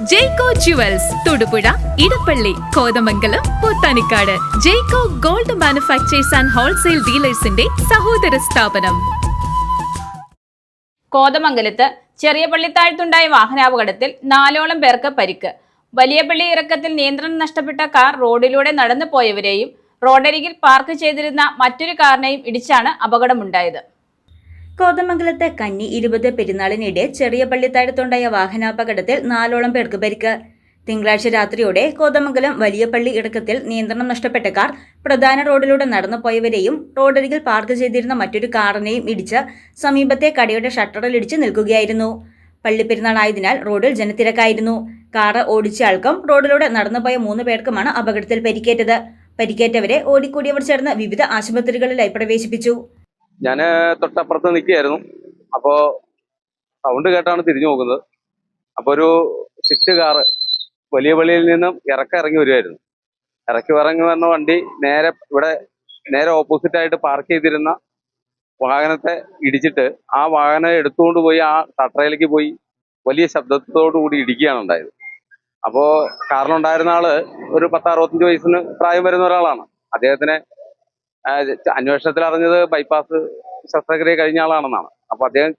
Jaico jewels Thodupuzha Edappally Kothamangalam Pothanikkad Jaico gold manufacturers and wholesale ഡീലേഴ്സിന്റെ സഹോദര സ്ഥാപനം കോതമംഗലത്ത് ചെറിയ പള്ളിത്താഴത്തുണ്ടായ വാഹനാപകടത്തിൽ നാലോളം പേർക്ക് പരിക്ക്. വലിയ പള്ളി ഇറക്കത്തിൽ നിയന്ത്രണം നഷ്ടപ്പെട്ട കാർ റോഡിലൂടെ നടന്നു പോയവരെയും റോഡരികിൽ പാർക്ക് ചെയ്തിരുന്ന മറ്റൊരു കാറിനെയും ഇടിച്ചാണ് അപകടമുണ്ടായത്. കോതമംഗലത്ത് കന്നി ഇരുപത് പെരുന്നാളിനിടെ ചെറിയ പള്ളിത്താഴത്തുണ്ടായ വാഹനാപകടത്തിൽ നാലോളം പേർക്ക് പരിക്ക്. തിങ്കളാഴ്ച രാത്രിയോടെ കോതമംഗലം വലിയ പള്ളി ഇടക്കത്തിൽ നിയന്ത്രണം നഷ്ടപ്പെട്ട കാർ പ്രധാന റോഡിലൂടെ നടന്നുപോയവരെയും റോഡരികിൽ പാർക്ക് ചെയ്തിരുന്ന മറ്റൊരു കാറിനെയും ഇടിച്ച് സമീപത്തെ കടയുടെ ഷട്ടറിലിടിച്ച് നിൽക്കുകയായിരുന്നു. പള്ളിപ്പെരുന്നാളായതിനാൽ റോഡിൽ ജനത്തിരക്കായിരുന്നു. കാറ് ഓടിച്ചയാൾക്കും റോഡിലൂടെ നടന്നുപോയ മൂന്ന് പേർക്കുമാണ് അപകടത്തിൽ പരിക്കേറ്റത്. പരിക്കേറ്റവരെ ഓടിക്കൂടിയവർ ചേർന്ന് വിവിധ ആശുപത്രികളിലായി പ്രവേശിപ്പിച്ചു. ഞാൻ തൊട്ടപ്പുറത്ത് നിൽക്കുകയായിരുന്നു അപ്പോൾ സൗണ്ട് കേട്ടാണ് തിരിഞ്ഞു നോക്കുന്നത്. അപ്പോൾ ഒരു സ്വിഫ്റ്റ് കാറ് വലിയ പള്ളിയിൽ നിന്നും ഇറക്കി ഇറങ്ങി വരുമായിരുന്നു ഇറക്കി ഇറങ്ങി വന്ന വണ്ടി നേരെ ഇവിടെ നേരെ ഓപ്പോസിറ്റ് ആയിട്ട് പാർക്ക് ചെയ്തിരുന്ന വാഹനത്തെ ഇടിച്ചിട്ട് ആ വാഹനം എടുത്തുകൊണ്ട് പോയി ആ തട്ടറയിലേക്ക് പോയി വലിയ ശബ്ദത്തോടു കൂടി ഇടിക്കുകയാണ് ഉണ്ടായത്. അപ്പോൾ കാറിലുണ്ടായിരുന്ന ആൾ ഒരു പത്ത് അറുപത്തഞ്ച് വയസ്സിന് പ്രായം വരുന്ന ഒരാളാണ്. അദ്ദേഹത്തിനെ അന്വേഷണത്തിൽ അറിഞ്ഞത് ബൈപ്പാസ് ശസ്ത്രക്രിയ കഴിഞ്ഞ ആളാണെന്നാണ്. അപ്പൊ അദ്ദേഹം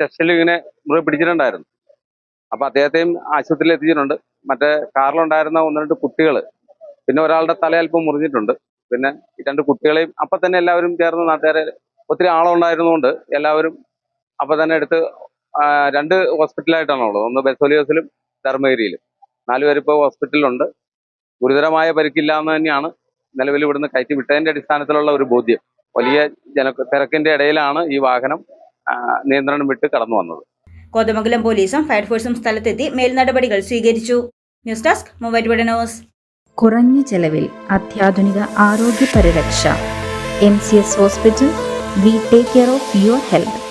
ടെസ്റ്റിൽ ഇങ്ങനെ മുറി പിടിച്ചിട്ടുണ്ടായിരുന്നു. അപ്പൊ അദ്ദേഹത്തെയും ആശുപത്രിയിൽ എത്തിച്ചിട്ടുണ്ട്. മറ്റേ കാറിലുണ്ടായിരുന്ന ഒന്ന് രണ്ട് കുട്ടികൾ പിന്നെ ഒരാളുടെ തല അല്പം മുറിഞ്ഞിട്ടുണ്ട്. പിന്നെ ഈ രണ്ട് കുട്ടികളെയും അപ്പൊ തന്നെ എല്ലാവരും ചേർന്ന് നാട്ടുകാരെ ഒത്തിരി ആളുണ്ടായിരുന്നുകൊണ്ട് എല്ലാവരും അപ്പൊ തന്നെ എടുത്ത് രണ്ട് ഹോസ്പിറ്റലായിട്ടാണുള്ളത് ഒന്ന് ബെസോലിയോസിലും ധർമ്മഗിരിയിലും. നാലുപേരിപ്പോ ഹോസ്പിറ്റലിലുണ്ട്. ഗുരുതരമായ പരിക്കില്ല എന്ന് തന്നെയാണ് നിലവിൽ ഇവിടുന്ന് കയറ്റി വിട്ടതിന്റെ അടിസ്ഥാനത്തിലുള്ള ഒരു ബോധ്യം. വലിയ ജന തിരക്കിന്റെ ഇടയിലാണ് ഈ വാഹനം നിയന്ത്രണം വിട്ട് കടന്നു വന്നത്. കോതമംഗലം പോലീസും ഫയർഫോഴ്സും സ്ഥലത്തെത്തി മേൽനടപടികൾ സ്വീകരിച്ചു. News desk Muvattupuzha news. കുറഞ്ഞ ചെലവിൽ അത്യാധുനിക ആരോഗ്യ പരിരക്ഷ M C S hospital we take care of your health.